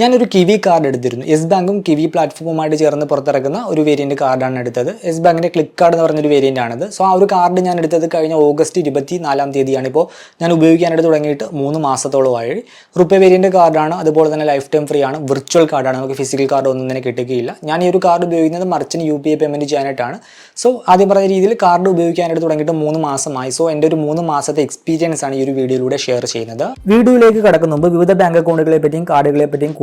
ഞാനൊരു Kiwi card എടുത്തിരുന്നു. Yes ബാങ്കും കിവി പ്ലാറ്റ്ഫോമുമായിട്ട് ചേർന്ന് പുറത്തിറക്കുന്ന ഒരു വേരിയന്റ് കാർഡാണ് എടുത്തത്. യെസ് ബാങ്കിന്റെ ക്ലിക്ക് കാർഡ് എന്ന് പറഞ്ഞൊരു വേരിയന്റ് ആണത്. സോ ആ ഒരു കാർഡ് ഞാൻ എടുത്തത് കഴിഞ്ഞ ഓഗസ്റ്റ് ഇരുപത്തി നാലാം തീയതിയാണ്. ഇപ്പോൾ ഞാൻ ഉപയോഗിക്കാനായിട്ട് തുടങ്ങിയിട്ട് മൂന്ന് മാസത്തോളമായി. റുപ്പേ വേരിയന്റ് കാർഡാണ് അതുപോലെ തന്നെ ലൈഫ് ടൈം ഫ്രീ ആണ്. വിർച്വൽ കാർഡാണ് നമുക്ക് ഫിസിക്കൽ കാർഡ് ഒന്നും തന്നെ കിട്ടുകയില്ല. ഞാൻ ഈ ഒരു കാർഡ് ഉപയോഗിക്കുന്നത് മറിച്ചിന് യു പി ഐ പേയ്മെന്റ് ചെയ്യാനായിട്ടാണ്. സോ ആദ്യം പറഞ്ഞ രീതിയിൽ കാർഡ് ഉപയോഗിക്കാനായിട്ട് തുടങ്ങിയിട്ട് മൂന്ന് മാസമായി. സോ എന്റെ ഒരു മൂന്ന് മാസത്തെ എക്സ്പീരിയൻസ് ആണ് ഈ ഒരു വീഡിയോയിലൂടെ ഷെയർ ചെയ്യുന്നത്. വീഡിയോയിലേക്ക് കടക്കുന്ന മുമ്പ് വിവിധ ബാങ്ക് അക്കൗണ്ടുകളെ പറ്റിയും കാർഡുകളെ പറ്റിയും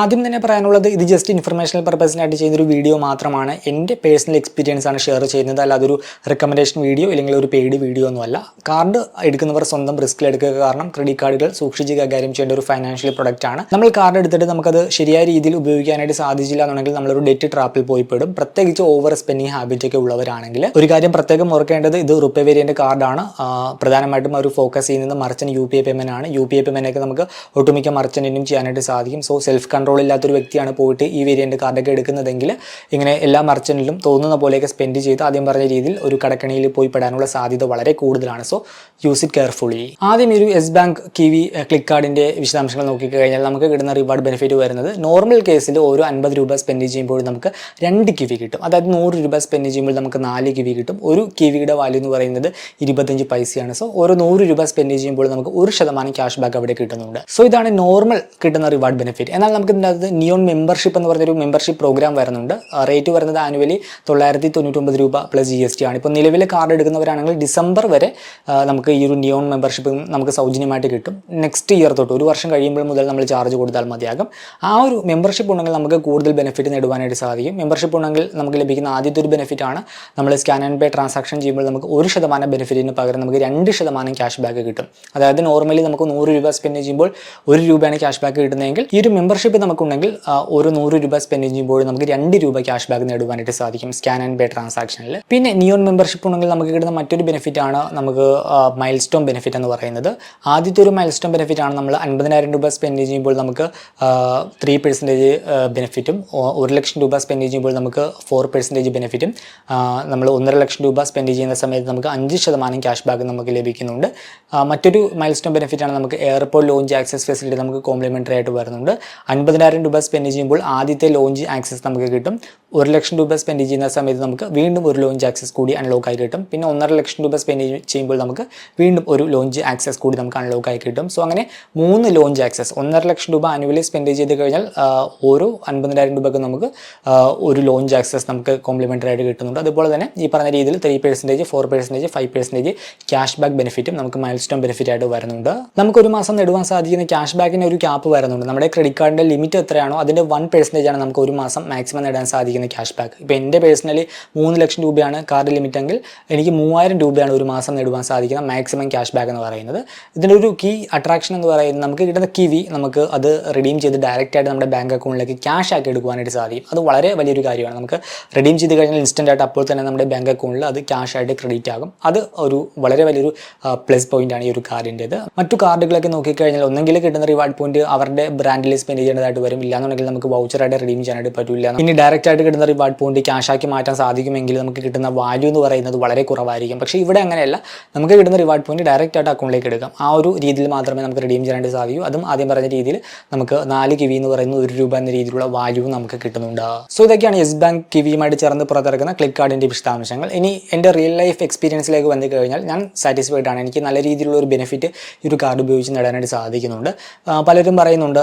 ആദ്യം തന്നെ പറയാനുള്ളത് ഇത് ജസ്റ്റ് ഇൻഫർമേഷണൽ പർപ്പസിനായിട്ട് ചെയ്തൊരു വീഡിയോ മാത്രമാണ്. എന്റെ പേഴ്സണൽ എക്സ്പീരിയൻസ് ആണ് ഷെയർ ചെയ്യുന്നത്. അല്ലാതെ ഒരു റെക്കമെൻഡേഷൻ വീഡിയോ അല്ലെങ്കിൽ ഒരു പെയ്ഡ് വീഡിയോ ഒന്നുമല്ല കാർഡ് എടുക്കുന്നവർ സ്വന്തം റിസ്കിൽ എടുക്കുക കാരണം ക്രെഡിറ്റ് കാർഡുകൾ സൂക്ഷിച്ച് കൈകാര്യം ചെയ്യേണ്ട ഒരു ഫൈനാൻഷ്യൽ പ്രൊഡക്റ്റ് ആണ്. നമ്മൾ കാർഡ് എടുത്തിട്ട് നമുക്കത് ശരിയായ രീതിയിൽ ഉപയോഗിക്കാനായിട്ട് സാധിച്ചില്ല എന്നുണ്ടെങ്കിൽ നമ്മളൊരു ഡെറ്റ് ട്രാപ്പിൽ പോയി പെടും. പ്രത്യേകിച്ച് ഓവർ സ്പെൻഡിങ് ഹാബിറ്റ് ഒക്കെ ഉള്ളവരാണെങ്കിൽ ഒരു കാര്യം പ്രത്യേകം ഓർക്കേണ്ടത് ഇത് റുപ്പേ വേരിയന്റ് കാർഡാണ് പ്രധാനമായിട്ടും അവർ ഫോക്കസ് ചെയ്യുന്നത് merchant U P I payment ആണ്. യു പി ഐ പേയ്മെന്റ് ഒക്കെ നമുക്ക് ഒട്ടുമിക്ക മർച്ചന്റിനും ചെയ്യാനായിട്ട് സാധിക്കും. സോ സെൽഫ് ഇല്ലാത്തൊരു വ്യക്തിയാണ് പോയിട്ട് ഈ വേരിയന്റ് കാർഡൊക്കെ എടുക്കുന്നതെങ്കിൽ ഇങ്ങനെ എല്ലാ മർച്ചന്റിലും തോന്നുന്ന പോലെയൊക്കെ സ്പെൻഡ് ചെയ്ത് ആദ്യം പറഞ്ഞ രീതിയിൽ ഒരു കടക്കണിയിൽ പോയി പെടാനുള്ള സാധ്യത വളരെ കൂടുതലാണ്. സോ യൂസ് ഇറ്റ് കെയർഫുള്ളി ആദ്യം ഒരു എസ് ബാങ്ക് കിവി ക്ലിക്ക് കാർഡിന്റെ വിശദാംശങ്ങൾ നോക്കിക്കഴിഞ്ഞാൽ നമുക്ക് കിട്ടുന്ന റിവാർഡ് ബെനിഫിറ്റ് വരുന്നത് നോർമൽ കേസിൽ ഓരോ അൻപത് രൂപ സ്പെൻഡ് ചെയ്യുമ്പോൾ നമുക്ക് രണ്ട് കിവി കിട്ടും. അതായത് നൂറ് രൂപ സ്പെൻഡ് ചെയ്യുമ്പോൾ നമുക്ക് നാല് കിവി കിട്ടും. ഒരു കിവിയുടെ വാല്യൂ എന്ന് പറയുന്നത് ഇരുപത്തഞ്ച് പൈസയാണ്. സോ ഓരോ നൂറ് രൂപ സ്പെൻഡ് ചെയ്യുമ്പോൾ നമുക്ക് ഒരു ശതമാനം ക്യാഷ് ബാക്ക് അവിടെ കിട്ടുന്നുണ്ട്. സോ ഇതാണ് നോർമൽ കിട്ടുന്ന റിവാർഡ് ബെനിഫിറ്റ് എന്നാൽ നമുക്ക് ഇതിനകത്ത് നിയോൺ മെമ്പർഷിപ്പ് എന്ന് പറഞ്ഞൊരു മെമ്പർഷിപ്പ് പ്രോഗ്രാം വരുന്നുണ്ട്. റേറ്റ് വരുന്നത് ആനുവലി തൊള്ളായിരത്തി തൊണ്ണൂറ്റൊമ്പത് രൂപ പ്ലസ് ജി എസ് ടി ആണ്. ഇപ്പോൾ നിലവിലെ കാർഡ് എടുക്കുന്നവരാണെങ്കിൽ ഡിസംബർ വരെ നമുക്ക് ഈ ഒരു നിയോൺ മെമ്പർഷിപ്പ് നമുക്ക് സൗജന്യമായിട്ട് കിട്ടും. നെക്സ്റ്റ് ഇയർ തൊട്ട് ഒരു വർഷം കഴിയുമ്പോൾ മുതൽ നമ്മൾ ചാർജ് കൊടുത്താൽ മതിയാകും. ആ ഒരു മെമ്പർഷിപ്പ് ഉണ്ടെങ്കിൽ നമുക്ക് കൂടുതൽ ബെനിഫിറ്റ് നേടുവാനായിട്ട് സാധിക്കും. മെമ്പർഷിപ്പ് ഉണ്ടെങ്കിൽ നമുക്ക് ലഭിക്കുന്ന ആദ്യത്തെ ഒരു ബെനിഫിറ്റാണ് നമ്മൾ സ്കാൻ ആൻഡ് പേ ട്രാൻസാക്ഷൻ ചെയ്യുമ്പോൾ നമുക്ക് ഒരു ശതമാനം ബെനിഫിറ്റിന് പകരം നമുക്ക് രണ്ട് ശതമാനം ക്യാഷ് ബാക്ക് കിട്ടും. അതായത് നോർമലി നമുക്ക് നൂറ് രൂപ സ്പെൻഡ് ചെയ്യുമ്പോൾ ഒരു രൂപയാണ് ക്യാഷ് ബാക്ക് കിട്ടുന്നതെങ്കിൽ ഈ ഒരു മെമ്പർഷിപ്പ് നമുക്കുണ്ടെങ്കിൽ ഒരു നൂറ് രൂപ സ്പെൻഡ് ചെയ്യുമ്പോൾ നമുക്ക് രണ്ട് രൂപ ക്യാഷ് ബാക്ക് നേടുവാനായിട്ട് സാധിക്കും സ്കാൻ ആൻഡ് പേ ട്രാൻസാക്ഷനിൽ പിന്നെ നിയോൺ മെമ്പർഷിപ്പ് ഉണ്ടെങ്കിൽ നമുക്ക് കിട്ടുന്ന മറ്റൊരു ബെനിഫിറ്റ് ആണ് നമുക്ക് മൈൽ സ്റ്റോൺ ബെനിഫിറ്റ് എന്ന് പറയുന്നത്. ആദ്യത്തെ ഒരു മൈൽ സ്റ്റോൺ ബെനിഫിറ്റ് ആണ് നമ്മൾ അൻപതിനായിരം രൂപ സ്പെൻഡ് ചെയ്യുമ്പോൾ നമുക്ക് ത്രീ പെർസെന്റേജ് ബെനിഫിറ്റും ഒരു ലക്ഷം രൂപ സ്പെൻഡ് ചെയ്യുമ്പോൾ നമുക്ക് ഫോർ പെർസെന്റേജ് ബെനിഫിറ്റും നമ്മൾ ഒന്നര ലക്ഷം രൂപ സ്പെൻഡ് ചെയ്യുന്ന സമയത്ത് നമുക്ക് അഞ്ച് ശതമാനം ക്യാഷ് ബാക്ക് നമുക്ക് ലഭിക്കുന്നുണ്ട്. മറ്റൊരു മൈൽ സ്റ്റോൺ ബെനിഫിറ്റ് ആണ് നമുക്ക് എയർപോർട്ട് ലോഞ്ച് ആക്സസ് ഫെസിലിറ്റി നമുക്ക് കോംപ്ലിമെന്ററി ആയിട്ട് വരുന്നുണ്ട്. അൻപതിനായിരം രൂപ സ്പെൻഡ് ചെയ്യുമ്പോൾ ആദ്യത്തെ ലോഞ്ച് ആക്സസ് നമുക്ക് കിട്ടും. ഒരു ലക്ഷം രൂപ സ്പെൻഡ് ചെയ്യുന്ന സമയത്ത് നമുക്ക് വീണ്ടും ഒരു ലോഞ്ച് ആക്സസ് കൂടി അൺലോക്ക് ആയി കിട്ടും. പിന്നെ ഒന്നര ലക്ഷം രൂപ സ്പെൻഡ് ചെയ്യുമ്പോൾ നമുക്ക് വീണ്ടും ഒരു ലോഞ്ച് ആക്സസ് കൂടി നമുക്ക് അൺലോക്ക് ആയി കിട്ടും. സോ അങ്ങനെ മൂന്ന് ലോഞ്ച് ആക്സസ് ഒന്നര ലക്ഷം രൂപ ആനുവലി സ്പെൻഡ് ചെയ്ത് കഴിഞ്ഞാൽ ഓരോ അൻപതിനായിരം രൂപയ്ക്ക് നമുക്ക് ഒരു ലോഞ്ച് ആക്സസ് നമുക്ക് കോംപ്ലിമെന്ററി ആയിട്ട് കിട്ടുന്നുണ്ട്. അതുപോലെ തന്നെ ഈ പറഞ്ഞ രീതിയിൽ three percentage four percentage five percentage cash back ബെനിഫിറ്റും നമുക്ക് മൈൽ സ്റ്റോൺ ബെനിഫിറ്റ് ആയിട്ട് വരുന്നുണ്ട്. നമുക്ക് ഒരു മാസം നേടുവാൻ സാധിക്കുന്ന ക്യാഷ് ബാക്കിന് ഒരു ക്യാപ്പ് വരുന്നുണ്ട്. നമ്മുടെ ക്രെഡിറ്റ് കാർഡിന്റെ ലിമിറ്റ് എത്രയാണോ അതിന്റെ വൺ പെർസെന്റേജ് ആണ് നമുക്ക് ഒരു മാസം മാക്സിമം നേടാൻ സാധിക്കുന്ന ക്യാഷ് ബാക്ക് ഇപ്പോൾ എന്റെ പേഴ്സണലി മൂന്ന് ലക്ഷം രൂപയാണ് കാർഡ് ലിമിറ്റ് എങ്കിൽ എനിക്ക് മൂവായിരം രൂപയാണ് ഒരു മാസം നേടുവാൻ സാധിക്കുന്ന മാക്സിമം ക്യാഷ് ബാക്ക് എന്ന് പറയുന്നത്. ഇതിന്റെ ഒരു കീ അട്രാക്ഷൻ എന്ന് പറയുന്നത് നമുക്ക് കിട്ടുന്ന കിവി നമുക്ക് അത് റിഡീം ചെയ്ത് ഡയറക്റ്റ് ആയിട്ട് നമ്മുടെ ബാങ്ക് അക്കൗണ്ടിലേക്ക് ക്യാഷ് ആക്കി എടുക്കുവാനായിട്ട് സാധിക്കും. അത് വളരെ വലിയൊരു കാര്യമാണ്. നമുക്ക് റിഡീം ചെയ്ത് കഴിഞ്ഞാൽ ഇൻസ്റ്റന്റ് ആയിട്ട് അപ്പോൾ തന്നെ നമ്മുടെ ബാങ്ക് അക്കൗണ്ടിൽ അത് ക്യാഷ് ആയിട്ട് ക്രെഡിറ്റ് ആകും. അത് ഒരു വളരെ വലിയൊരു പ്ലസ് പോയിന്റ് ആണ് ഈ ഒരു കാർഡിന്റെത് മറ്റു കാർഡുകളൊക്കെ നോക്കിക്കഴിഞ്ഞാൽ ഒന്നെങ്കിൽ കിട്ടുന്ന റിവാർഡ് പോയിന്റ് അവരുടെ ബ്രാൻഡിൽ സ്പെൻഡ് ചെയ്യേണ്ടതായിട്ട് വരും. ഇല്ലാന്നുണ്ടെങ്കിൽ നമുക്ക് വൗച്ചറായിട്ട് റിഡീം ചെയ്യാനായിട്ട് പറ്റില്ല ഇനി ഡയറക്റ്റ് ആയിട്ട് കിട്ടുന്ന റിവാർഡ് പോയിന്റ് ക്യാഷാക്കി മാറ്റാൻ സാധിക്കുമെങ്കിൽ നമുക്ക് കിട്ടുന്ന വാല്യൂ എന്ന് പറയുന്നത് വളരെ കുറവായിരിക്കും. പക്ഷേ ഇവിടെ അങ്ങനെയല്ല. നമുക്ക് കിട്ടുന്ന റിവാർഡ് പോയിന്റ് ഡയറക്റ്റ് ആയിട്ട് അക്കൗണ്ടിലേക്ക് എടുക്കാം. ആ ഒരു രീതിയിൽ മാത്രമേ നമുക്ക് റിഡീം ചെയ്യാനായിട്ട് സാധിക്കൂ. അതും ആദ്യം പറഞ്ഞ രീതിയിൽ നമുക്ക് നാല് കിവി എന്ന് പറയുന്ന ഒരു രൂപ എന്ന രീതിയിലുള്ള വാല്യൂ നമുക്ക് കിട്ടുന്നുണ്ട്. സോ ഇതൊക്കെയാണ് യെസ് ബാങ്ക് കിവിയുമായിട്ട് ചേർന്ന് പുറത്തിറക്കുന്ന ക്ലിക്ക് കാർഡിന്റെ വിശദാംശങ്ങൾ. ഇനി എന്റെ റിയൽ ലൈഫ് എക്സ്പീരിയൻസിലേക്ക് വന്നു കഴിഞ്ഞാൽ ഞാൻ സാറ്റിസ്ഫൈഡ് ആണ്. എനിക്ക് നല്ല രീതിയിലുള്ള ഒരു ബെനിഫിറ്റ് ഈ ഒരു കാർഡ് ഉപയോഗിച്ച് നേടാനായിട്ട് സാധിക്കുന്നുണ്ട്. പലരും പറയുന്നുണ്ട്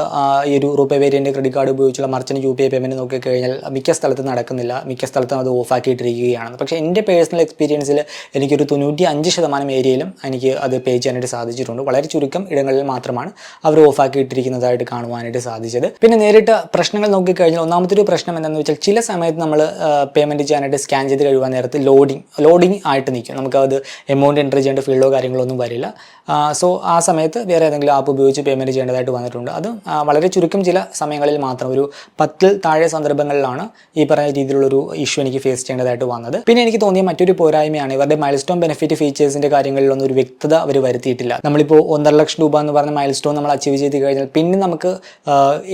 ഈ ഒരു റൂപേ വേരിയന്റ് ക്രെഡിറ്റ് കാർഡ് ഉപയോഗിച്ചുള്ള merchant U P I payment നോക്കിക്കഴിഞ്ഞാൽ മിക്ക നടക്കുന്നില്ല. മിക്ക സ്ഥലത്തും അത് ഓഫാക്കിയിട്ടിരിക്കുകയാണ് പക്ഷേ എന്റെ പേഴ്സണൽ എക്സ്പീരിയൻസിൽ എനിക്കൊരു തൊണ്ണൂറ്റി അഞ്ച് ശതമാനം ഏരിയയിലും എനിക്ക് അത് പേ ചെയ്യാനായിട്ട് സാധിച്ചിട്ടുണ്ട്. വളരെ ചുരുക്കം ഇടങ്ങളിൽ മാത്രമാണ് അവർ ഓഫാക്കിയിട്ടിരിക്കുന്നതായിട്ട് കാണുവാനായിട്ട് സാധിച്ചത്. പിന്നെ നേരിട്ട് പ്രശ്നങ്ങൾ നോക്കിക്കഴിഞ്ഞാൽ ഒന്നാമത്തെ ഒരു പ്രശ്നം എന്താണെന്ന് വെച്ചാൽ ചില സമയത്ത് നമ്മൾ പേയ്മെന്റ് ചെയ്യാനായിട്ട് സ്കാൻ ചെയ്ത് കഴിയുവാൻ നേരത്ത് ലോഡിങ് ലോഡിങ് ആയിട്ട് നിൽക്കും. നമുക്കത് എമൗണ്ട് എന്റർ ചെയ്യേണ്ട ഫീൽഡോ കാര്യങ്ങളോ ഒന്നും വരില്ല. സോ ആ സമയത്ത് വേറെ ഏതെങ്കിലും ആപ്പ് ഉപയോഗിച്ച് പേയ്മെന്റ് ചെയ്യേണ്ടതായിട്ട് വന്നിട്ടുണ്ട്. അത് വളരെ ചുരുക്കം ചില സമയങ്ങളിൽ മാത്രം ഒരു പത്തിൽ താഴെ സന്ദർഭങ്ങളിലാണ് ഈ പറഞ്ഞ രീതിയിലുള്ളൊരു ഇഷ്യൂ എനിക്ക് ഫേസ് ചെയ്യേണ്ടതായിട്ട് വന്നത്. പിന്നെ എനിക്ക് തോന്നിയ മറ്റൊരു പോരായ്മയാണ് ഇവരുടെ മൈൽ സ്റ്റോൺ ബെനിഫിറ്റ് ഫീച്ചേഴ്സിന്റെ കാര്യങ്ങളിലൊന്നും ഒരു വ്യക്തത അവർ വരുത്തിയിട്ടില്ല. നമ്മളിപ്പോൾ ഒന്നര ലക്ഷം രൂപ എന്ന് പറഞ്ഞ മൈൽ സ്റ്റോൺ നമ്മൾ അച്ചീവ് ചെയ്ത് കഴിഞ്ഞാൽ പിന്നെ നമുക്ക്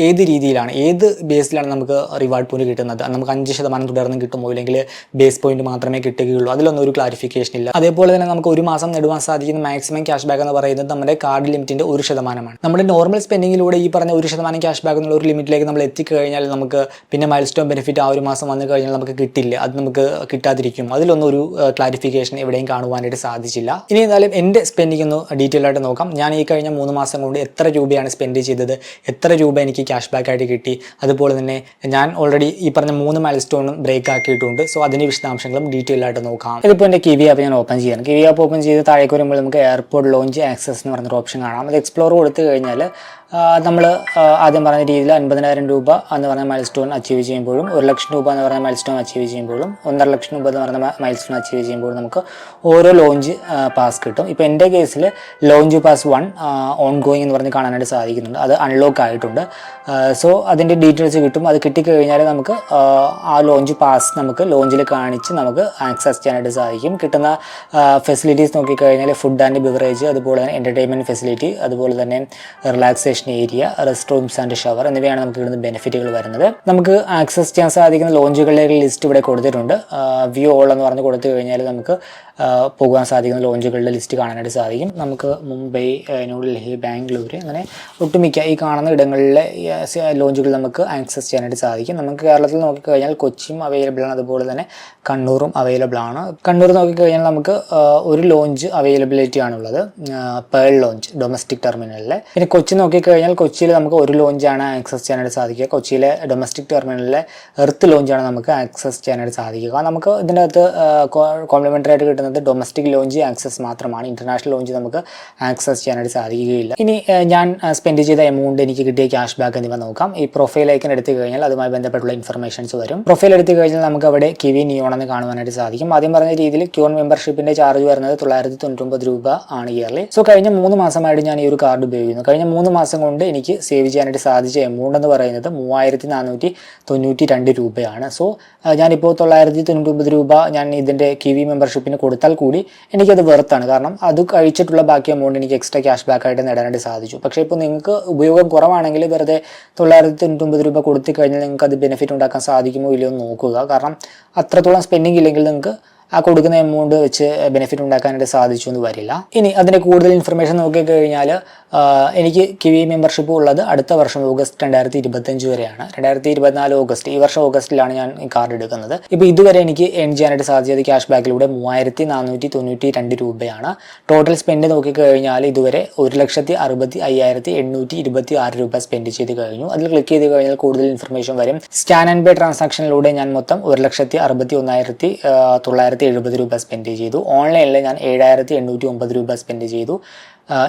ഏത് രീതിയിലാണ് ഏത് ബേസിലാണ് നമുക്ക് റിവാർഡ് പോയിന്റ് കിട്ടുന്നത്? നമുക്ക് അഞ്ച് ശതമാനം തുടർന്ന് കിട്ടുമോ? അല്ലെങ്കിൽ ബേസ് പോയിന്റ് മാത്രമേ കിട്ടുകയുള്ളൂ? അതിലൊന്നും ഒരു ക്ലാരിഫിക്കേഷൻ ഇല്ല. അതേപോലെ തന്നെ നമുക്ക് ഒരു മാസം നെടുവാൻ സാധിക്കുന്ന മാക്സിമം ക്യാഷ് ബാക്ക് എന്ന് പറയുന്നത് നമ്മുടെ കാർഡ് ലിമിറ്റിന്റെ ഒരു ശതമാനമാണ്. നമ്മുടെ നോർമൽ സ്പെൻഡിങ്ങിലൂടെ ഈ പറഞ്ഞ ഒരു ശതമാനം ക്യാഷ് ബാക്ക് എന്നുള്ള ഒരു ലിമിറ്റിലേക്ക് നമ്മൾ എത്തിക്കഴിഞ്ഞാൽ നമുക്ക് പിന്നെ മൈൽ സ്റ്റോൺ ബെനിഫിറ്റ് ആ ഒരു മാസം വന്നു കഴിഞ്ഞാൽ നമുക്ക് കിട്ടില്ല. അത് നമുക്ക് കിട്ടാതിരിക്കും. അതിലൊന്നും ഒരു ക്ലാരിഫിക്കേഷൻ എവിടെയും കാണുവാനായിട്ട് സാധിച്ചില്ല. ഇനി എന്തായാലും എന്റെ സ്പെൻഡിങ് ഒന്ന് ഡീറ്റെയിൽ ആയിട്ട് നോക്കാം. ഞാൻ ഈ കഴിഞ്ഞ മൂന്ന് മാസം കൊണ്ട് എത്ര രൂപയാണ് സ്പെൻഡ് ചെയ്തത്? എത്ര രൂപ എനിക്ക് ക്യാഷ് ബാക്ക് ആയിട്ട് കിട്ടി? അതുപോലെ തന്നെ ഞാൻ ഓൾറെഡി ഈ പറഞ്ഞ മൂന്ന് മൈൽ സ്റ്റോണും ബ്രേക്ക് ആക്കിയിട്ടുണ്ട്. സോ അതിന്റെ വിശദാംശങ്ങളും ഡീറ്റെയിൽ ആയിട്ട് നോക്കാം. ഇതിപ്പോൾ എന്റെ കിവി ആപ്പ് ഞാൻ ഓപ്പൺ ചെയ്യണം. കിവി ആപ്പ് ഓപ്പൺ ചെയ്ത് താഴേക്ക് വരുമ്പോൾ നമുക്ക് എയർപോർട്ട് ലോഞ്ച് ആക്സസ് എന്ന് പറഞ്ഞൊരു ഓപ്ഷൻ കാണാം. അത് എക്സ്പ്ലോർ കൊടുത്തു കഴിഞ്ഞാൽ നമ്മൾ ആദ്യം പറഞ്ഞ രീതിയിൽ അൻപതിനായിരം രൂപ എന്ന് പറഞ്ഞ മൈൽ സ്റ്റോൺ അച്ചീവ് ചെയ്യുമ്പോഴും ഒരു ലക്ഷം രൂപ എന്ന് പറഞ്ഞ മൈൽ സ്റ്റോൺ അച്ചീവ് ചെയ്യുമ്പോഴും ഒന്നര ലക്ഷം രൂപ എന്ന് പറഞ്ഞ മൈൽ സ്റ്റോൺ അച്ചീവ് ചെയ്യുമ്പോഴും നമുക്ക് ഓരോ ലോഞ്ച് പാസ് കിട്ടും. ഇപ്പോൾ എന്റെ കേസിൽ lounge pass one ongoing എന്ന് പറഞ്ഞ് കാണാനായിട്ട് സാധിക്കുന്നുണ്ട്. അത് അൺലോക്ക് ആയിട്ടുണ്ട്. സോ അതിന്റെ ഡീറ്റെയിൽസ് കിട്ടും. അത് കിട്ടിക്കഴിഞ്ഞാൽ നമുക്ക് ആ, ലോഞ്ച് പാസ് നമുക്ക് ലോഞ്ചിൽ കാണിച്ച് നമുക്ക് ആക്സസ് ചെയ്യാനായിട്ട് സാധിക്കും. കിട്ടുന്ന ഫെസിലിറ്റീസ് നോക്കിക്കഴിഞ്ഞാൽ ഫുഡ് ആൻഡ് ബിവറേജ് അതുപോലെ തന്നെ എന്റർടൈൻമെന്റ് ഫെസിലിറ്റി അതുപോലെ തന്നെ relaxation area rest rooms and shower എന്നിവയാണ് നമുക്ക് ഇവിടുന്ന് ബെനിഫിറ്റുകൾ വരുന്നത്. നമുക്ക് ആക്സസ് ചെയ്യാൻ സാധിക്കുന്ന ലോഞ്ചുകളുടെ ലിസ്റ്റ് ഇവിടെ കൊടുത്തിട്ടുണ്ട്. വ്യൂ ഓൾ എന്ന് പറഞ്ഞ് കൊടുത്തു കഴിഞ്ഞാൽ നമുക്ക് പോകാൻ സാധിക്കുന്ന ലോഞ്ചുകളുടെ ലിസ്റ്റ് കാണാനായിട്ട് സാധിക്കും. നമുക്ക് മുംബൈ ന്യൂഡൽഹി ബാംഗ്ലൂർ അങ്ങനെ ഒട്ടുമിക്ക ഈ കാണുന്ന ഇടങ്ങളിലെ ലോഞ്ചുകൾ നമുക്ക് ആക്സസ് ചെയ്യാനായിട്ട് സാധിക്കും. നമുക്ക് കേരളത്തിൽ നോക്കിക്കഴിഞ്ഞാൽ കൊച്ചിയും അവൈലബിൾ ആണ്. അതുപോലെ തന്നെ കണ്ണൂറും അവൈലബിൾ ആണ്. കണ്ണൂർ നോക്കിക്കഴിഞ്ഞാൽ നമുക്ക് ഒരു ലോഞ്ച് അവൈലബിലിറ്റി ആണുള്ളത്. പേൾ ലോഞ്ച് ഡൊമസ്റ്റിക് ടെർമിനലിലെ പിന്നെ കൊച്ചി നോക്കിക്കഴിഞ്ഞാൽ കൊച്ചിയിൽ നമുക്ക് ഒരു ലോഞ്ചാണ് ആക്സസ് ചെയ്യാനായിട്ട് സാധിക്കുക. കൊച്ചിയിലെ ഡൊമസ്റ്റിക് ടെർമിനലിലെ എർത്ത് ലോഞ്ചാണ് നമുക്ക് ആക്സസ് ചെയ്യാനായിട്ട് സാധിക്കുക. നമുക്ക് ഇതിന്റെ അകത്ത് കോംപ്ലിമെന്ററി ആയിട്ട് കിട്ടുന്നത് ഡൊമസ്റ്റിക് ലോഞ്ച് ആക്സസ് മാത്രമാണ്. ഇന്റർനാഷണൽ ലോഞ്ച് നമുക്ക് ആക്സസ് ചെയ്യാനായിട്ട് സാധിക്കുകയില്ല. ഇനി ഞാൻ സ്പെൻഡ് ചെയ്ത എമൗണ്ട് എനിക്ക് കിട്ടിയ ക്യാഷ് ബാക്ക് എന്നിവ നോക്കാം. ഈ പ്രൊഫൈൽ ഐക്കൺ എടുത്തു കഴിഞ്ഞാൽ അതുമായി ബന്ധപ്പെട്ടുള്ള ഇൻഫർമേഷൻസ് വരും. പ്രൊഫൈൽ എടുത്തു കഴിഞ്ഞാൽ നമുക്ക് അവിടെ കിവി നിയോൺ എന്ന് കാണുവാനായിട്ട് സാധിക്കും. ആദ്യം പറഞ്ഞ രീതിയിൽ ക്യൂൺ മെമ്പർഷിപ്പിന്റെ ചാർജ് വരുന്നത് തൊള്ളായിരത്തി തൊണ്ണൂറ്റൊമ്പത് രൂപ ആണ് ഇയർലി സോ കഴിഞ്ഞ മൂന്ന് മാസമായിട്ട് ഞാൻ ഈ ഒരു കാർഡ് ഉപയോഗിക്കുന്നു. കഴിഞ്ഞ മൂന്ന് മാസം കൊണ്ട് എനിക്ക് സേവ് ചെയ്യാനായിട്ട് സാധിച്ച എമൗണ്ട് എന്ന് പറയുന്നത് മൂവായിരത്തി നാനൂറ്റി തൊണ്ണൂറ്റി രണ്ട് രൂപയാണ്. സോ ഞാനിപ്പോൾ തൊള്ളായിരത്തി തൊണ്ണൂറ്റി രൂപ ഞാൻ ഇതിന്റെ കിവി മെമ്പർഷിപ്പിന് കൊടുത്താൽ കൂടി എനിക്കത് വെറുത്താണ് കാരണം അത് കഴിച്ചിട്ടുള്ള ബാക്കി എമൗണ്ട് എനിക്ക് എക്സ്ട്രാ ക്യാഷ് ബാക്ക് ആയിട്ട് നേടാനായിട്ട് സാധിച്ചു. പക്ഷേ ഇപ്പോൾ നിങ്ങൾക്ക് ഉപയോഗം കുറവാണെങ്കിൽ വെറുതെ തൊള്ളായിരത്തി തൊണ്ണൂറ്റൊമ്പത് രൂപ കൊടുത്തു കഴിഞ്ഞാൽ നിങ്ങൾക്ക് അത് ബെനിഫിറ്റ് ഉണ്ടാക്കാൻ സാധിക്കുമോ ഇല്ലയോ എന്ന് നോക്കുക. കാരണം അത്രത്തോളം സ്പെൻഡിങ് ഇല്ലെങ്കിൽ നിങ്ങൾക്ക് ആ കൊടുക്കുന്ന എമൗണ്ട് വെച്ച് ബെനിഫിറ്റ് ഉണ്ടാക്കാനായിട്ട് സാധിച്ചു എന്ന് വരില്ല. ഇനി അതിന്റെ കൂടുതൽ ഇൻഫർമേഷൻ നോക്കിക്കഴിഞ്ഞാൽ എനിക്ക് കിവി മെമ്പർഷിപ്പ് ഉള്ളത് അടുത്ത വർഷം ഓഗസ്റ്റ് രണ്ടായിരത്തി ഇരുപത്തഞ്ച് വരെയാണ്. രണ്ടായിരത്തി ഇരുപത്തിനാല് ഓഗസ്റ്റ് ഈ വർഷം ഓഗസ്റ്റിലാണ് ഞാൻ ഈ കാർഡ് എടുക്കുന്നത്. ഇപ്പോൾ ഇതുവരെ എനിക്ക് എൺ ചെയ്യാനായിട്ട് സാധിച്ചത് ക്യാഷ് ബാക്കിലൂടെ മൂവായിരത്തി നാനൂറ്റി തൊണ്ണൂറ്റി രണ്ട് രൂപയാണ് ടോട്ടൽ സ്പെൻഡ് നോക്കിക്കഴിഞ്ഞാൽ ഇതുവരെ ഒരു ലക്ഷത്തി അറുപത്തി അയ്യായിരത്തി എണ്ണൂറ്റി ഇരുപത്തി ആറ് രൂപ സ്പെൻഡ് ചെയ്ത് കഴിഞ്ഞു. അതിൽ ക്ലിക്ക് ചെയ്ത് കഴിഞ്ഞാൽ കൂടുതൽ ഇൻഫർമേഷൻ വരും. സ്കാൻ ആൻഡ് പേ ട്രാൻസാക്ഷനിലൂടെ ഞാൻ മൊത്തം ഒരു ലക്ഷത്തി അറുപത്തി ഒന്നായിരത്തി തൊള്ളായിരത്തി എഴുപത് രൂപ സ്പെൻഡ് ചെയ്തു. ഓൺലൈനിൽ ഞാൻ ഏഴായിരത്തി എണ്ണൂറ്റി ഒമ്പത് രൂപ സ്പെൻഡ് ചെയ്തു.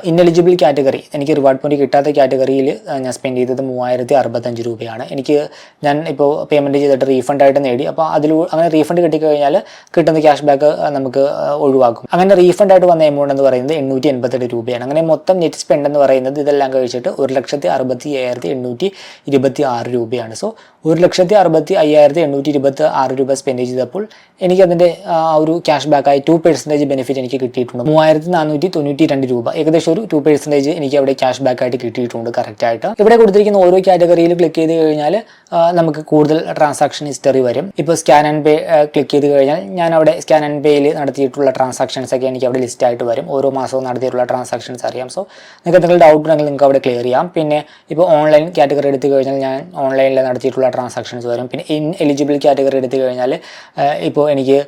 ഇന്നെലിജിബിൾ കാറ്റഗറി എനിക്ക് റിവാർഡ് പോയിന്റ് കിട്ടാത്ത കാറ്റഗറിയിൽ ഞാൻ സ്പെൻഡ് ചെയ്തത് മൂവായിരത്തി അറുപത്തഞ്ച് രൂപയാണ്. എനിക്ക് ഞാൻ ഇപ്പോൾ പേയ്മെന്റ് ചെയ്തിട്ട് റീഫണ്ട് ആയിട്ട് നേടി. അപ്പോൾ അതിൽ അങ്ങനെ റീഫണ്ട് കിട്ടിക്കഴിഞ്ഞാൽ കിട്ടുന്ന ക്യാഷ് ബാക്ക് നമുക്ക് ഒഴിവാക്കും. അങ്ങനെ റീഫണ്ട് ആയിട്ട് വന്ന എമൗണ്ട് എന്ന് പറയുന്നത് എണ്ണൂറ്റി എൺപത്തെട്ട് രൂപയാണ്. അങ്ങനെ മൊത്തം നെറ്റ് സ്പെൻഡ് എന്ന് പറയുന്നത് ഇതെല്ലാം കഴിച്ചിട്ട് ഒരു ലക്ഷത്തി അറുപത്തി അയ്യായിരത്തി എണ്ണൂറ്റി ഇരുപത്തി ആറ് രൂപയാണ്. സോ ഒരു ലക്ഷത്തി അറുപത്തി അയ്യായിരത്തി എണ്ണൂറ്റി ഇരുപത്തി ആറ് രൂപ സ്പെൻഡ് ചെയ്തപ്പോൾ എനിക്കതിന്റെ ആ ഒരു ക്യാഷ് ബാക്കായി ടു പെർസെന്റേജ് ബെനിഫിറ്റ് എനിക്ക് കിട്ടിയിട്ടുണ്ട്. മൂവായിരത്തി നാനൂറ്റി തൊണ്ണൂറ്റി രണ്ട് രൂപ. ഏകദേശം ഒരു ടു പെർസെന്റേജ് എനിക്ക് അവിടെ ക്യാഷ് ബാക്ക് ആയിട്ട് കിട്ടിയിട്ടുണ്ട് കറക്റ്റ് ആയിട്ട്. ഇവിടെ കൊടുത്തിരിക്കുന്ന ഓരോ കാറ്റഗറിയിൽ ക്ലിക്ക് ചെയ്ത് കഴിഞ്ഞാൽ നമുക്ക് കൂടുതൽ ട്രാൻസാക്ഷൻ ഹിസ്റ്ററി വരും. ഇപ്പോൾ സ്കാൻ ആൻഡ് പേ ക്ലിക്ക് ചെയ്ത് കഴിഞ്ഞാൽ ഞാൻ അവിടെ സ്കാൻ ആൻഡ് പേയിൽ നടത്തിയിട്ടുള്ള ട്രാൻസാക്ഷൻസ് ഒക്കെ എനിക്ക് അവിടെ ലിസ്റ്റ് ആയിട്ട് വരും. ഓരോ മാസവും നടത്തിയിട്ടുള്ള ട്രാൻസാക്ഷൻസ് അറിയാം. സോ നിങ്ങൾക്ക് എന്തെങ്കിലും ഡൗട്ട് ഉണ്ടെങ്കിൽ നിങ്ങൾക്ക് അവിടെ ക്ലിയർ ചെയ്യാം. പിന്നെ ഇപ്പോൾ ഓൺലൈൻ കാറ്റഗറി എടുത്തു കഴിഞ്ഞാൽ ഞാൻ ഓൺലൈനിൽ നടത്തിയിട്ടുള്ള ട്രാൻസാക്ഷൻസ് വരും. പിന്നെ ഇൻ എലിജിബിൾ കാറ്റഗറി എടുത്തു കഴിഞ്ഞാൽ ഇപ്പോൾ എനിക്ക്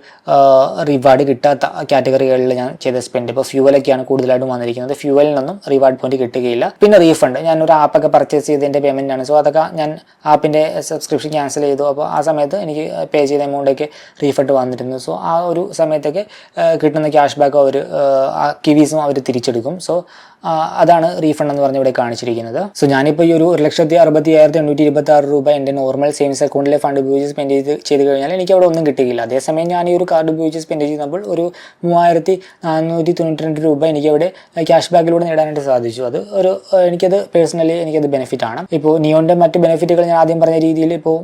റിവാർഡ് കിട്ടാത്ത കാറ്റഗറികളിൽ ഞാൻ ചെയ്ത സ്പെൻഡ് ഇപ്പോൾ ഫ്യൂവലൊക്കെയാണ് കൂടുതലായിട്ടും വന്നിരിക്കുന്നത്. ഫ്യൂവലിൽ നിന്നും റിവാർഡ് പോയിന്റ് കിട്ടുകയില്ല. പിന്നെ റീഫണ്ട് ഞാൻ ഒരു ആപ്പൊക്കെ പർച്ചേസ് ചെയ്തതിന്റെ പേയ്മെന്റ് ആണ്. സോ അതൊക്കെ ഞാൻ ആപ്പിന്റെ സബ്സ്ക്രിപ്ഷൻ ക്യാൻസൽ ചെയ്തു. അപ്പോൾ ആ സമയത്ത് എനിക്ക് പേ ചെയ്ത എമൗണ്ടൊക്കെ റീഫണ്ട് വന്നിരുന്നു. സോ ആ ഒരു സമയത്തൊക്കെ കിട്ടുന്ന ക്യാഷ് ബാക്ക് അവർ കിവീസും അവർ തിരിച്ചെടുക്കും. സോ അതാണ് റീഫണ്ട് എന്ന് പറഞ്ഞ് ഇവിടെ കാണിച്ചിരിക്കുന്നത്. സോ ഞാനിപ്പോൾ ഈ ഒരു ഒരു ലക്ഷത്തി അറുപത്തി ആയിരത്തി എണ്ണൂറ്റി ഇരുപത്തി ആറ് രൂപ എന്റെ നോർമൽ സേവിങ്സ് അക്കൗണ്ടിലെ ഫണ്ട് ഉപയോഗിച്ച് സ്പെൻഡ് ചെയ്ത് ചെയ്ത് കഴിഞ്ഞാൽ എനിക്ക് അവിടെ ഒന്നും കിട്ടിയില്ല. അതേസമയം ഞാൻ ഈ ഒരു കാർഡ് ഉപയോഗിച്ച് സ്പെൻഡ് ചെയ്യുമ്പോൾ ഒരു മൂവായിരത്തി നാനൂറ്റി തൊണ്ണൂറ്റി രണ്ട് രൂപ എനിക്ക് അവിടെ ക്യാഷ് ബാക്കിലൂടെ നേടാനായിട്ട് സാധിച്ചു. അത് ഒരു എനിക്കത് പേഴ്സണലി എനിക്കത് ബെനിഫിറ്റ് ആണ്. ഇപ്പോൾ നിയോന്റെ മറ്റ് ബെനിഫിറ്റുകൾ ഞാൻ ആദ്യം പറഞ്ഞ രീതിയിൽ ഇപ്പോൾ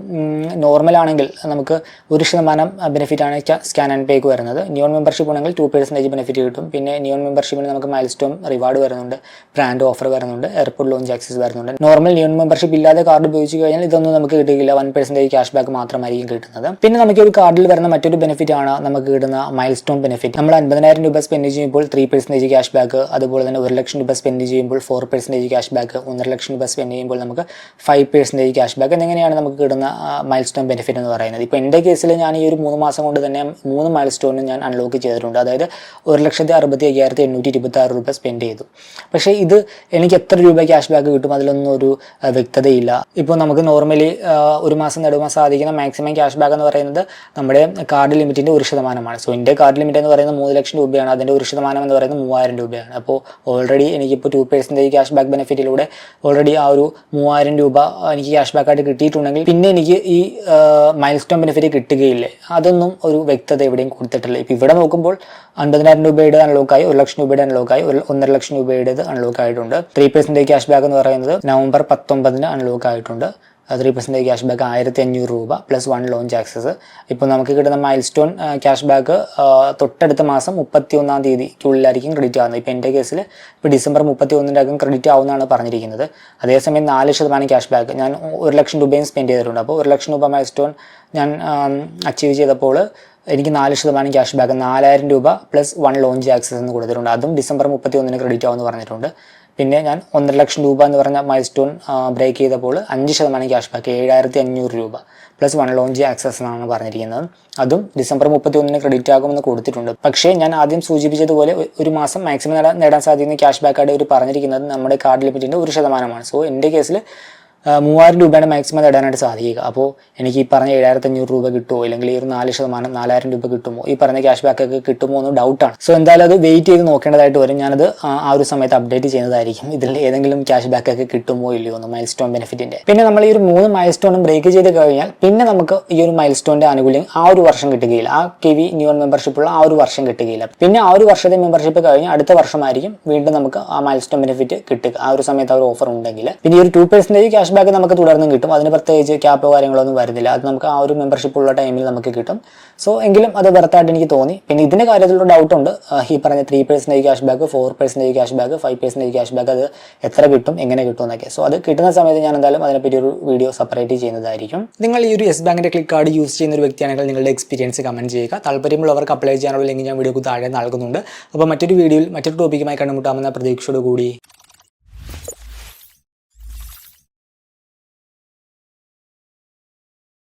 നോർമൽ ആണെങ്കിൽ നമുക്ക് ഒരു ശതമാനം ബെനിഫിറ്റ് ആണ് സ്കാൻ ആൻഡ് പേക്ക് വരുന്നത്. നിയോൺ മെമ്പർഷിപ്പ് ഉണ്ടെങ്കിൽ ടു പെർസെന്റേജ് ബെനിഫിറ്റ് കിട്ടും. പിന്നെ നിയോൺ മെമ്പർഷിപ്പിന് നമുക്ക് മൈൽ സ്റ്റോൺ റിവാർഡ് വരുന്നുണ്ട്. വരുന്നുണ്ട്. ബ്രാൻഡ് ഓഫർ വരുന്നുണ്ട്. എയർപോർട്ട് ലോഞ്ച് ആക്സസ് വരുന്നുണ്ട്. നോർമൽ ന്യൂൺ മെമ്പർഷിപ്പ് ഇല്ലാതെ കാർഡ് ഉപയോഗിച്ച് കഴിഞ്ഞാൽ ഇതൊന്നും നമുക്ക് കിട്ടുകയില്ല വൺ പെർസെന്റേജ് ക്യാഷ് ബാക്ക് മാത്രമായിരിക്കും കിട്ടുന്നത്. പിന്നെ നമുക്ക് ഒരു കാർഡിൽ വരുന്ന മറ്റൊരു ബെനിഫിറ്റ് ആണ് നമുക്ക് കിട്ടുന്ന മൈൽ സ്റ്റോൺ ബെനിഫിറ്റ് നമ്മൾ അൻപതിനായിരം രൂപ സ്പെൻഡ് ചെയ്യുമ്പോൾ ത്രീ പെർസെന്റേജ് ക്യാഷ് ബാക്ക് അതുപോലെ തന്നെ ഒരു ലക്ഷം രൂപ സ്പെൻഡ് ചെയ്യുമ്പോൾ ഫോർ പെർസെന്റേജ് ക്യാഷ് ബാക്ക് ഒന്നര ലക്ഷം രൂപ സ്പെൻഡ് ചെയ്യുമ്പോൾ നമുക്ക് ഫൈവ് പെർസെന്റേജ് ക്യാഷ് ബാക്ക് എന്നിങ്ങനെയാണ് നമുക്ക് കിട്ടുന്ന മൈൽ സ്റ്റോൺ ബെനിഫിറ്റ് എന്ന് പറയുന്നത്. ഇപ്പോൾ എന്റെ കേസിൽ ഞാൻ ഈ ഒരു മൂന്ന് മാസം കൊണ്ട് തന്നെ മൂന്ന് മൈൽ സ്റ്റോണും ഞാൻ അൺലോക്ക് ചെയ്തിട്ടുണ്ട്. അതായത് ഒരു ലക്ഷത്തി അറുപത്തി അയ്യായിരത്തി എണ്ണൂറ്റി ഇരുപത്തി ആറ് രൂപ സ്പെൻഡ് ചെയ്തു. പക്ഷേ ഇത് എനിക്ക് എത്ര രൂപ ക്യാഷ് ബാക്ക് കിട്ടും അതിലൊന്നും ഒരു വ്യക്തതയില്ല. ഇപ്പോൾ നമുക്ക് നോർമലി ഒരു മാസം നെടുമാസം സാധിക്കുന്ന മാക്സിമം ക്യാഷ് ബാക്ക് എന്ന് പറയുന്നത് നമ്മുടെ കാർഡ് ലിമിറ്റിന്റെ ഒരു ശതമാനമാണ്. സോ എന്റെ കാർഡ് ലിമിറ്റ് എന്ന് പറയുന്നത് മൂന്ന് ലക്ഷം രൂപയാണ്. അതിന്റെ ഒരു ശതമാനം എന്ന് പറയുന്നത് മൂവായിരം രൂപയാണ്. അപ്പോൾ ഓൾറെഡി എനിക്കിപ്പോൾ ടു പെർസെന്റേജ് ക്യാഷ് ബാക്ക് ബെനിഫിറ്റിലൂടെ ഓൾറെഡി ആ ഒരു മൂവായിരം രൂപ എനിക്ക് ക്യാഷ് ബാക്ക് ആയിട്ട് കിട്ടിയിട്ടുണ്ടെങ്കിൽ പിന്നെ എനിക്ക് ഈ മൈൽ സ്റ്റോൺ ബെനിഫിറ്റ് കിട്ടുകയില്ലേ? അതൊന്നും ഒരു വ്യക്തത എവിടെയും കൊടുത്തിട്ടില്ല. ഇപ്പോൾ ഇവിടെ നോക്കുമ്പോൾ അൻപതിനായിരം രൂപയുടെ അൺലോക്കായി ഒരു ലക്ഷം രൂപയുടെ അൺലോക്കായി ഒരു ഒന്നര ലക്ഷം രൂപയുടേത് അൺലോക്ക് ആയിട്ടുണ്ട്. ത്രീ പെർസെന്റേജ് ക്യാഷ് ബാക്ക് എന്ന് പറയുന്നത് നവംബർ പത്തൊമ്പതിന് അൺലോക്ക് ആയിട്ടുണ്ട്. ത്രീ പെർസെന്റേജ് ക്യാഷ് ബാക്ക് ആയിരത്തി അഞ്ഞൂറ് രൂപ പ്ലസ് വൺ ലോഞ്ച് ആക്സസ് ഇപ്പോൾ നമുക്ക് കിട്ടുന്ന മൈൽ സ്റ്റോൺ ക്യാഷ് ബാക്ക് തൊട്ടടുത്ത മാസം മുപ്പത്തി ഒന്നാം തീയതിക്കുള്ളിലായിരിക്കും ക്രെഡിറ്റ് ആവുന്നത്. ഇപ്പോൾ എന്റെ കേസിൽ ഇപ്പോൾ ഡിസംബർ മുപ്പത്തി ഒന്നിന്റെ അകം ക്രെഡിറ്റ് ആവുമെന്നാണ് പറഞ്ഞിരിക്കുന്നത്. അതേസമയം നാല് ശതമാനം ക്യാഷ് ബാക്ക് ഞാൻ ഒരു ലക്ഷം രൂപയും സ്പെൻഡ് ചെയ്തിട്ടുണ്ട്. അപ്പോൾ ഒരു ലക്ഷം രൂപ മൈൽ സ്റ്റോൺ ഞാൻ അച്ചീവ് ചെയ്തപ്പോൾ എനിക്ക് നാല് ശതമാനം ക്യാഷ് ബാക്ക് നാലായിരം രൂപ പ്ലസ് വൺ ലോഞ്ച് ആക്സസ് എന്ന് കൊടുത്തിട്ടുണ്ട്. അതും ഡിസംബർ മുപ്പത്തി ഒന്നിന് ക്രെഡിറ്റ് ആവുമെന്ന് പറഞ്ഞിട്ടുണ്ട്. പിന്നെ ഞാൻ ഒന്നര ലക്ഷം രൂപ എന്ന് പറഞ്ഞ മൈൽ സ്റ്റോൺ ബ്രേക്ക് ചെയ്തപ്പോൾ അഞ്ച് ശതമാനം ക്യാഷ് ബാക്ക് ഏഴായിരത്തി അഞ്ഞൂറ് രൂപ പ്ലസ് വൺ ലോഞ്ച് ആക്സസ് എന്നാണ് പറഞ്ഞിരിക്കുന്നത്. അതും ഡിസംബർ മുപ്പത്തി ഒന്നിന് ക്രെഡിറ്റ് ആകുമെന്ന് കൊടുത്തിട്ടുണ്ട്. പക്ഷേ ഞാൻ ആദ്യം സൂചിപ്പിച്ചതുപോലെ ഒരു മാസം മാക്സിമം നേടാൻ സാധിക്കുന്ന ക്യാഷ് ബാക്ക് ആയിട്ട് ഒരു പറഞ്ഞിരിക്കുന്നത് നമ്മുടെ കാർഡ് ലിമിറ്റിന്റെ ഒരു ശതമാനമാണ്. സോ എന്റെ കേസിൽ മൂവായിരം രൂപയാണ് മാക്സിമം നേടാനായിട്ട് സാധിക്കുക. അപ്പോൾ എനിക്ക് ഈ പറഞ്ഞ ഏഴായിരത്തി അഞ്ഞൂറ് രൂപ കിട്ടുമോ അല്ലെങ്കിൽ ഈ ഒരു നാല് ശതമാനം നാലായിരം രൂപ കിട്ടുമോ? ഈ പറഞ്ഞ ക്യാഷ് ബാക്ക് ഒക്കെ കിട്ടുമോ എന്ന് ഡൗട്ടാണ് സോ എന്തായാലും അത് വെയിറ്റ് ചെയ്ത് നോക്കേണ്ടതായിട്ട് വരും. ഞാനത് ആ ഒരു സമയത്ത് അപ്ഡേറ്റ് ചെയ്യുന്നതായിരിക്കും. ഇതിൽ ഏതെങ്കിലും ക്യാഷ് ബാക്ക് ഒക്കെ കിട്ടുമോ ഇല്ലയോ എന്ന് മൈൽ സ്റ്റോൺ ബെനിഫിറ്റിന്റെ പിന്നെ നമ്മൾ ഈ ഒരു മൂന്ന് മൈൽ സ്റ്റോണും ബ്രേക്ക് ചെയ്ത് കഴിഞ്ഞാൽ പിന്നെ നമുക്ക് ഈ ഒരു മൈൽ സ്റ്റോണിന്റെ ആനുകൂല്യം ആ ഒരു വർഷം കിട്ടുകയില്ല. ആ കെ വി മെമ്പർഷിപ്പ് ഉള്ള ആ ഒരു വർഷം കിട്ടുകയില്ല. പിന്നെ ആ ഒരു വർഷത്തെ മെമ്പർഷിപ്പ് കഴിഞ്ഞ് അടുത്ത വർഷമായിരിക്കും വീണ്ടും നമുക്ക് ആ മൈൽ സ്റ്റോൺ ബെനിഫിറ്റ് കിട്ടുക. ആ ഒരു സമയത്ത് ആ ഒരു ഓഫർ ഉണ്ടെങ്കിൽ. പിന്നെ ഈ ഒരു ടു പെർസെന്റേജ് ക്യാഷ് ബാക്ക് നമുക്ക് തുടർന്നും കിട്ടും. അതിന് പ്രത്യേകിച്ച് ക്യാപ്പോ കാര്യങ്ങളൊന്നും വരുന്നില്ല. അത് നമുക്ക് ആ ഒരു മെമ്പർഷിപ്പ് ഉള്ള ടൈമിൽ നമുക്ക് കിട്ടും. സോ എങ്കിലും അത് വെറുതായിട്ട് എനിക്ക് തോന്നി. പിന്നെ ഇതിന്റെ കാര്യത്തിലുള്ള ഡൗട്ട് ഉണ്ട്. ആ, ഈ പറഞ്ഞ three percentage cash back four percentage cash back five percentage cash back അത് എത്ര കിട്ടും എങ്ങനെ കിട്ടും എന്നൊക്കെ. സോ അത് കിട്ടുന്ന സമയത്ത് ഞാൻ എന്തായാലും അതിനെപ്പറ്റി ഒരു വീഡിയോ സെപ്പറേറ്റ് ചെയ്യുന്നതായിരിക്കും. നിങ്ങൾ ഈ ഒരു യെസ് ബാങ്കിന്റെ ക്ലിക്ക് കാർഡ് യൂസ് ചെയ്യുന്ന ഒരു വ്യക്തിയാണെങ്കിൽ നിങ്ങളുടെ എക്സ്പീരിയൻസ് കമന്റ് ചെയ്യുക. താല്പര്യമുള്ളവർക്ക് അപ്ലൈ ചെയ്യാനുള്ള ലിങ്ക് ഞാൻ വീഡിയോക്ക് താഴെ നൽകുന്നുണ്ട്. അപ്പോൾ മറ്റൊരു വീഡിയോയിൽ മറ്റൊരു ടോപ്പിക്കുമായി കണ്ടുമുട്ടാമെന്ന പ്രതീക്ഷയോട് കൂടി